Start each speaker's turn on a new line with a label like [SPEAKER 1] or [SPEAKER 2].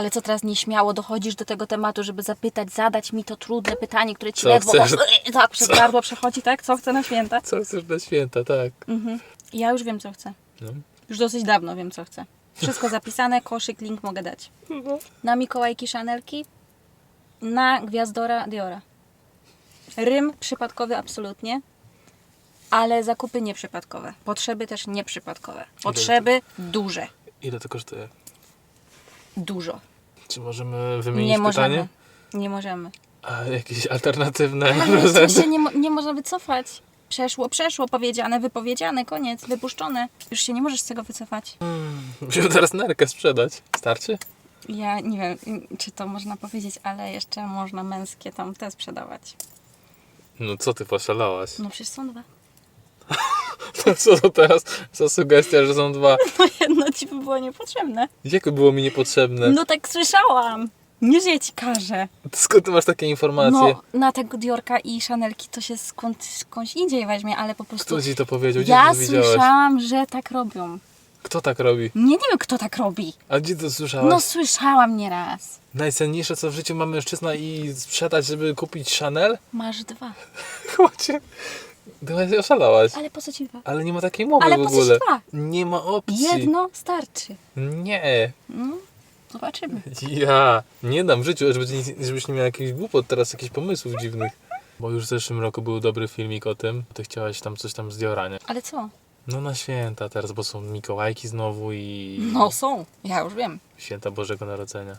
[SPEAKER 1] Ale co teraz nieśmiało dochodzisz do tego tematu, żeby zapytać, zadać mi to trudne pytanie, które ci
[SPEAKER 2] Co
[SPEAKER 1] ledwo
[SPEAKER 2] chcesz?
[SPEAKER 1] o, tak przez gardło przechodzi, tak? Co chcę na święta?
[SPEAKER 2] Co chcesz na święta, tak.
[SPEAKER 1] Ja już wiem, co chcę.
[SPEAKER 2] No.
[SPEAKER 1] Już dosyć dawno wiem, co chcę. Wszystko zapisane, koszyk, link mogę dać. Na Mikołajki Chanelki, na Gwiazdora Diora. Rym przypadkowy absolutnie, ale zakupy nieprzypadkowe. Potrzeby też nieprzypadkowe. Potrzeby duże.
[SPEAKER 2] Ile to kosztuje?
[SPEAKER 1] Dużo.
[SPEAKER 2] Czy możemy wymienić
[SPEAKER 1] Nie możemy.
[SPEAKER 2] pytanie?
[SPEAKER 1] Nie możemy.
[SPEAKER 2] A jakieś alternatywne
[SPEAKER 1] Ale się nie, mo- nie można wycofać. Przeszło, przeszło, powiedziane, wypowiedziane, koniec, wypuszczone. Już się nie możesz z tego wycofać.
[SPEAKER 2] Musimy teraz nerkę sprzedać. Starczy?
[SPEAKER 1] Ja nie wiem, czy to można powiedzieć, ale jeszcze można męskie tam te sprzedawać.
[SPEAKER 2] No co ty poszalałaś?
[SPEAKER 1] No przecież są dwa.
[SPEAKER 2] Co to teraz za sugestia, że są dwa?
[SPEAKER 1] No jedno ci by było niepotrzebne.
[SPEAKER 2] Jakie było mi niepotrzebne?
[SPEAKER 1] No tak słyszałam. Nie, że ja ci każę.
[SPEAKER 2] Skąd ty masz takie informacje?
[SPEAKER 1] No, na tego Diorka i Chanelki to się skąd, skądś indziej weźmie, ale po prostu...
[SPEAKER 2] Kto ci to powiedział? Gdzie
[SPEAKER 1] Ja
[SPEAKER 2] to
[SPEAKER 1] słyszałam, że tak robią.
[SPEAKER 2] Kto tak robi?
[SPEAKER 1] Nie, nie wiem, kto tak robi.
[SPEAKER 2] A gdzie to słyszałaś?
[SPEAKER 1] No słyszałam nieraz.
[SPEAKER 2] Najcenniejsze co w życiu ma mężczyzna i sprzedać, żeby kupić Chanel?
[SPEAKER 1] Masz dwa.
[SPEAKER 2] Ty oszalałaś.
[SPEAKER 1] Ale po co ci dwa?
[SPEAKER 2] Ale nie ma takiej mowy
[SPEAKER 1] Ale
[SPEAKER 2] w
[SPEAKER 1] po co ci
[SPEAKER 2] ogóle.
[SPEAKER 1] dwa?
[SPEAKER 2] Nie ma opcji.
[SPEAKER 1] Jedno starczy.
[SPEAKER 2] Nie.
[SPEAKER 1] No, zobaczymy.
[SPEAKER 2] Ja nie dam w życiu, żeby, żebyś nie miał jakichś głupot teraz, jakichś pomysłów dziwnych. Bo już w zeszłym roku był dobry filmik o tym. Ty chciałaś tam coś tam z.
[SPEAKER 1] Ale co?
[SPEAKER 2] No na święta teraz, bo są Mikołajki znowu i
[SPEAKER 1] No są. Ja już wiem.
[SPEAKER 2] święta Bożego Narodzenia.